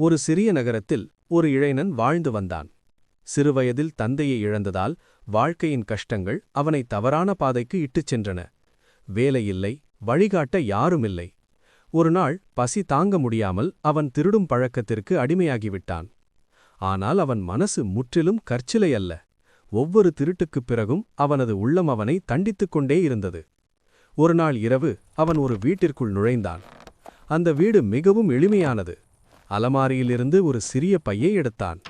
ஒரு சிறிய நகரத்தில் ஒரு இளைஞன் வாழ்ந்து வந்தான். சிறுவயதில் தந்தையை இழந்ததால் வாழ்க்கையின் கஷ்டங்கள் அவனை தவறான பாதைக்கு இட்டுச் சென்றன. வேலையில்லை வழிகாட்ட யாருமில்லை ஒருநாள் பசி தாங்க முடியாமல் அவன் திருடும் பழக்கத்திற்கு அடிமையாகிவிட்டான். ஆனால் அவன் மனசு முற்றிலும் கற்சிலை அல்ல. ஒவ்வொரு திருட்டுக்குப் பிறகும் அவனது உள்ளம் அவனை தண்டித்துக் கொண்டே இருந்தது. ஒருநாள் இரவு அவன் ஒரு வீட்டிற்குள் நுழைந்தான். அந்த வீடு மிகவும் எளிமையானது. அலமாரியிலிருந்து ஒரு சிறிய பையை எடுத்தான்.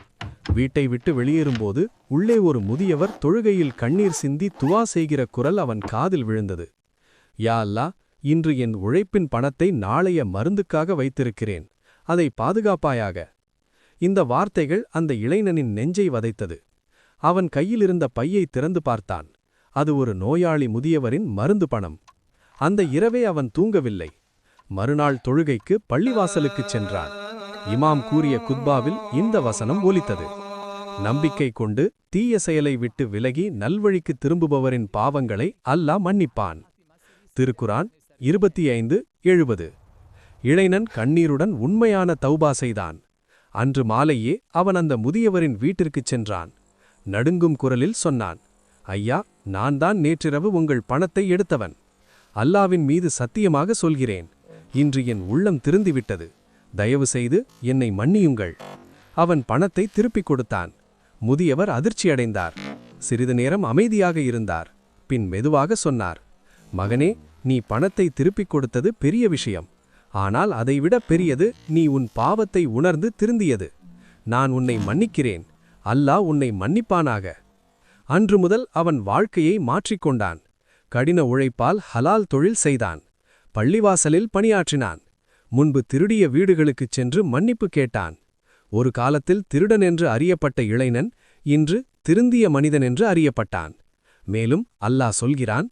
வீட்டை விட்டு வெளியேறும்போது உள்ளே ஒரு முதியவர் தொழுகையில் கண்ணீர் சிந்தி துவா செய்கிற குரல் அவன் காதில் விழுந்தது. யா அல்லா இன்று என் உழைப்பின் பணத்தை நாளைய மருந்துக்காக வைத்திருக்கிறேன். அதை பாதுகாப்பாயாக. இந்த வார்த்தைகள் அந்த இளைஞனின் நெஞ்சை வதைத்தது. அவன் கையிலிருந்த பையை திறந்து பார்த்தான். அது ஒரு நோயாளி முதியவரின் மருந்து பணம். அந்த இரவே அவன் தூங்கவில்லை. மறுநாள் தொழுகைக்கு பள்ளிவாசலுக்குச் சென்றான். இமாம் கூறிய குத்பாவில் இந்த வசனம் ஒலித்தது. நம்பிக்கை கொண்டு தீய செயலை விட்டு விலகி நல்வழிக்கு திரும்புபவரின் பாவங்களை அல்லாஹ் மன்னிப்பான். திருக்குரான் இருபத்தி ஐந்து எழுபது. இளைஞன் கண்ணீருடன் உண்மையான தௌபா செய்தான். அன்று மாலையே அவன் அந்த முதியவரின் வீட்டிற்குச் சென்றான். நடுங்கும் குரலில் சொன்னான் ஐயா நான் தான் நேற்றிரவு உங்கள் பணத்தை எடுத்தவன். அல்லாவின் மீது சத்தியமாக சொல்கிறேன். இன்று என் உள்ளம் திருந்திவிட்டது. தயவு செய்து என்னை மன்னியுங்கள். அவன் பணத்தை திருப்பிக் கொடுத்தான். முதியவர் அதிர்ச்சியடைந்தார் சிறிது நேரம் அமைதியாக இருந்தார். பின் மெதுவாக சொன்னார் மகனே நீ பணத்தை திருப்பிக் கொடுத்தது பெரிய விஷயம். ஆனால் அதைவிட பெரியது நீ உன் பாவத்தை உணர்ந்து திருந்தியது. நான் உன்னை மன்னிக்கிறேன். அல்லாஹ் உன்னை மன்னிப்பானாக அன்று முதல் அவன் வாழ்க்கையை மாற்றிக்கொண்டான் கடின உழைப்பால் ஹலால் தொழில் செய்தான். பள்ளிவாசலில் பணியாற்றினான். முன்பு திருடிய வீடுகளுக்குச் சென்று மன்னிப்பு கேட்டான். ஒரு காலத்தில் திருடன் என்று அறியப்பட்ட இளைஞன் இன்று திருந்திய மனிதன் என்று அறியப்பட்டான். மேலும் அல்லாஹ் சொல்கிறான்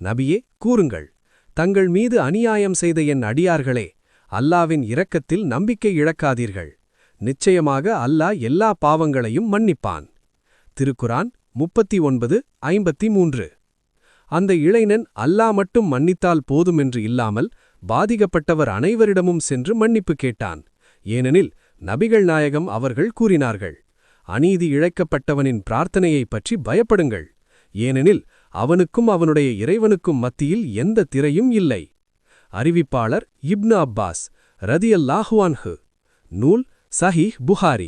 நபியே கூறுங்கள். தங்கள் மீது அநியாயம் செய்த என் அடியார்களே அல்லாவின் இரக்கத்தில் நம்பிக்கை இழக்காதீர்கள். நிச்சயமாக அல்லாஹ் எல்லா பாவங்களையும் மன்னிப்பான். திருக்குரான் முப்பத்தி ஒன்பது ஐம்பத்தி மூன்று. அந்த இளைஞன் அல்லா மட்டும் மன்னித்தால் போதுமென்று இல்லாமல் பாதிக்கப்பட்டவர் அனைவரிடமும் சென்று மன்னிப்பு கேட்டான். ஏனெனில் நபிகள் நாயகம் அவர்கள் கூறினார்கள் அநீதி இழைக்கப்பட்டவனின் பிரார்த்தனையைப் பற்றி பயப்படுங்கள். ஏனெனில் அவனுக்கும் அவனுடைய இறைவனுக்கும் மத்தியில் எந்த திரையும் இல்லை. அறிவிப்பாளர் இப்னு அப்பாஸ் ரதியல்லாஹுவான்ஹு நூல் சஹீஹ் புகாரி.